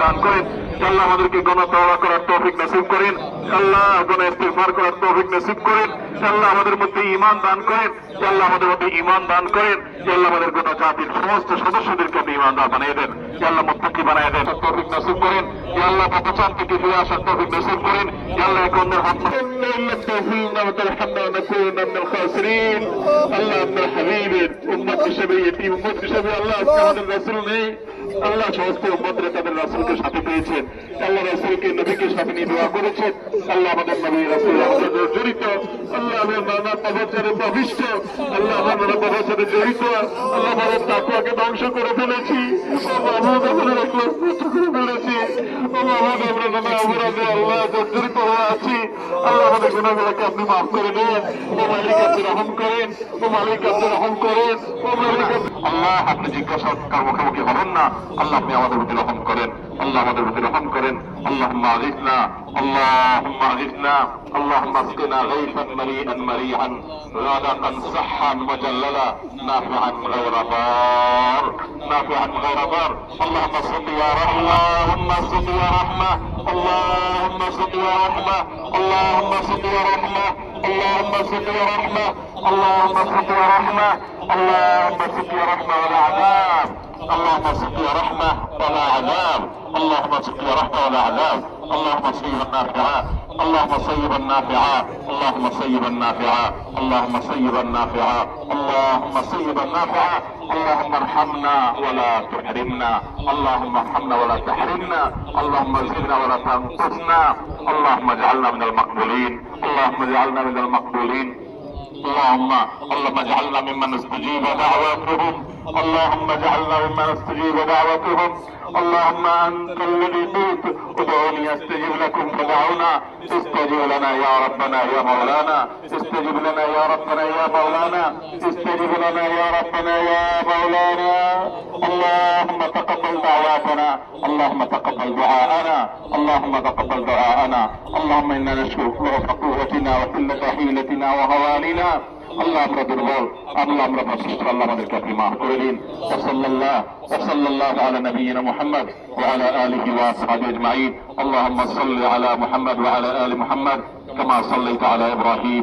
দান করেন আল্লাহ আমাদেরকে গণতলা করার তৌফিক নসিব করেন আল্লাহ গণ ইস্তেফার করার তৌফিক নসিব করেন আল্লাহ আমাদের মধ্যে ইমান দান করেন আল্লাহ আমাদের মধ্যে ইমান দান করেন আল্লাহ আমাদের গোটা জাতির সমস্ত সদস্যদেরকে আপনি ইমানদার বানিয়ে দেন আল্লাহ মুত্তাকি বানিয়ে দেন তৌফিক নসিব করেন আল্লাহ পাকিস্তান থেকে ফিরে আসার তৌফিক নসিব করেন আল্লাহ এক অন্যের হাত إلا التوفيق وترحمنا ونكون من الخاسرين আল্লাহ আপনার হাবিবের উম্মত হিসেবে এটি উম্মত হিসেবে আল্লাহ আল্লাহ সমস্ত উম্মতরা তাদের রাসূলকে সাথে পেয়েছেন। আল্লাহ রাসূলকে নবীকে সাথে নিয়ে দোয়া করেছেন। আল্লাহ আমাদের নবী রাসূল আমাদের জড়িত। আল্লাহ আমার নানা প্রবচনের প্রবিষ্ট। আল্লাহ আমার নানা প্রবচনে জড়িত। আল্লাহ আমাদের তাকুয়াকে ধ্বংস করে ফেলেছি। একলাস নষ্ট করে ফেলেছি আমাদের আমরা নানা অপরাধে আল্লাহ জর্জরিত হয়ে আছি। গুণাগুলোকে আপনি মাফ করে দেন ও মালিক আপনি রহম করেন ও মালিক আপনি রহম করেন ও মালিক আপনি- আল্লাহ আপনি জিজ্ঞাসার মুখোমুখি হবেন না আল্লাহ আপনি আমাদের প্রতি রহম করেন আল্লাহ আমাদের প্রতি রহম করেন اللهم اغثنا اللهم اغثنا اللهم اسقنا غيثا مريئا مريعا غدقا صحا مجللا نافعا غير ضار نافعا غير ضار اللهم صل يا رحمة اللهم صل يا رحمة اللهم صل يا رحمة اللهم صل يا رحمة اللهم صل يا رحمة اللهم صل يا رحمة اللهم صل يا رحمة ولا عذاب. اللهم صل يا رحمة ولا عذاب. اللهم صل يا رحمة ولا عذاب. اللهم صيبا نافعا اللهم صيبا نافعا اللهم صيبا نافعا اللهم صيبا نافعا اللهم صيبا نافعا اللهم ارحمنا ولا تحرمنا. اللهم ارحمنا ولا تحرمنا. اللهم زدنا ولا تنقصنا. اللهم اجعلنا من المقبولين. اللهم اجعلنا من المقبولين. اللهم اللهم اجعلنا ممن استجيب دعواتهم. اللهم اجعلنا ممن استجيب دعوتهم اللهم أنت الذي قلت ادعوني أستجب لكم فدعونا. استجب لنا يا ربنا يا مولانا. استجب لنا يا ربنا يا مولانا. استجب لنا يا ربنا يا مولانا. اللهم تقبل دعواتنا اللهم تقبل دعاءنا اللهم تقبل دعاءنا اللهم انا نشكر ضعف قوتنا وقله حيلتنا وهواننا আল্লাহ আমরা দুর্বল আল্লাহ আমরা প্রশিষ্ট আল্লাহ আমাদেরকে আপনি মাফ করে দিন ওসল্লাল্লাহ ওসল্লাল্লাহ على نبينا محمد وعلى آله وأصحابه أجمعين اللهم صل على محمد وعلى آل محمد كما صليت على إبراهيم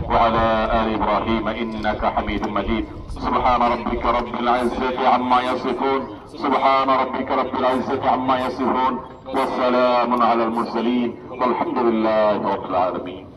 وعلى آل إبراهيم إنك حميد مجيد. سبحان ربك رب العزة عما يصفون. سبحان ربك رب العزة عما يصفون. والسلام على المرسلين. والحمد لله رب العالمين.